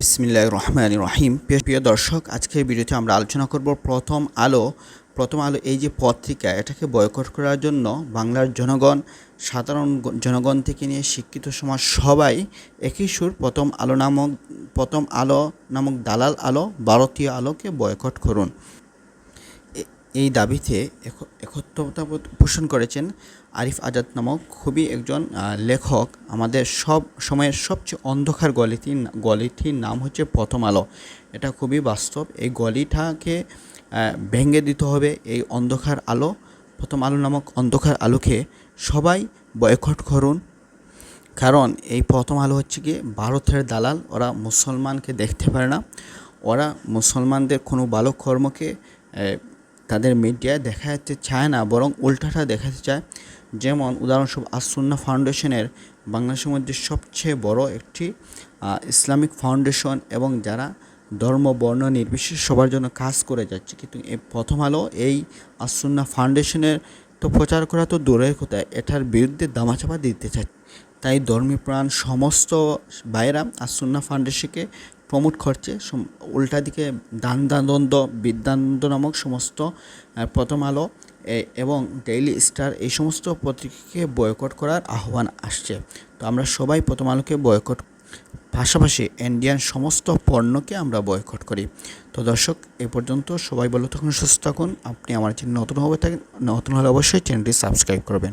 বিসমিল্লাহ রহমান রহিম। প্রিয় দর্শক, আজকের ভিডিওতে আমরা আলোচনা করব প্রথম আলো। প্রথম আলো এই যে পত্রিকা, এটাকে বয়কট করার জন্য বাংলার জনগণ, সাধারণ জনগণ থেকে নিয়ে শিক্ষিত সমাজ সবাই একই সুর প্রথম আলো নামক, প্রথম আলো নামক দালাল আলো, ভারতীয় আলোকে বয়কট করুন। এই দাবিতে এখ- একত্রতা পো- পোষণ করেছেন আরিফ আজাদ নামক খুবই একজন লেখক। আমাদের সব সময়ের সবচেয়ে অন্ধকার গলিটির না- গলিটির নাম হচ্ছে প্রথম আলো। এটা খুবই বাস্তব। এই গলিটাকে ভেঙে দিতে হবে এই অন্ধকার আলো, প্রথম আলো নামক অন্ধকার আলোকে। সবাই বয়কট করুন। কারণ এই প্রথম আলো হচ্ছে কি, ভারতের দালাল। ওরা মুসলমানকে দেখতে পারে না। ওরা মুসলমানদের কোনো বালক কর্মকে তাদের মিডিয়ায় দেখাতে চায় না, বরং উল্টাটা দেখাতে চায়। যেমন উদাহরণস্বরূপ আসুন্না ফাউন্ডেশনের বাংলাদেশের মধ্যে সবচেয়ে বড় একটি ইসলামিক ফাউন্ডেশন এবং যারা ধর্ম, বর্ণ নির্বিশেষে সবার জন্য কাজ করে যাচ্ছে। কিন্তু প্রথম আলো এই আসুন্না ফাউন্ডেশনের তো প্রচার করা তো দূরের কথা, এটার বিরুদ্ধে দামাচাপা দিতে চায়। তাই ধর্মী প্রাণ সমস্ত বাইরা আসুন্না ফাউন্ডেশনকে প্রমোট করছে উল্টা দিকে দান দানন্দ বিদ্যানন্দ নামক সমস্ত প্রথম আলো এবং ডেইলি স্টার এই সমস্ত পত্রিকাকে বয়কট করার আহ্বান আসছে। তো আমরা সবাই প্রথম আলোকে বয়কট পাশাপাশি ইন্ডিয়ান সমস্ত পণ্যকে আমরা বয়কট করি। তো দর্শক, এ পর্যন্ত সবাই বলো থাকুন, সুস্থ থাকুন। আপনি আমার চ্যানেল নতুন হবে থাকেন, নতুন হলে অবশ্যই চ্যানেলটি সাবস্ক্রাইব করবেন।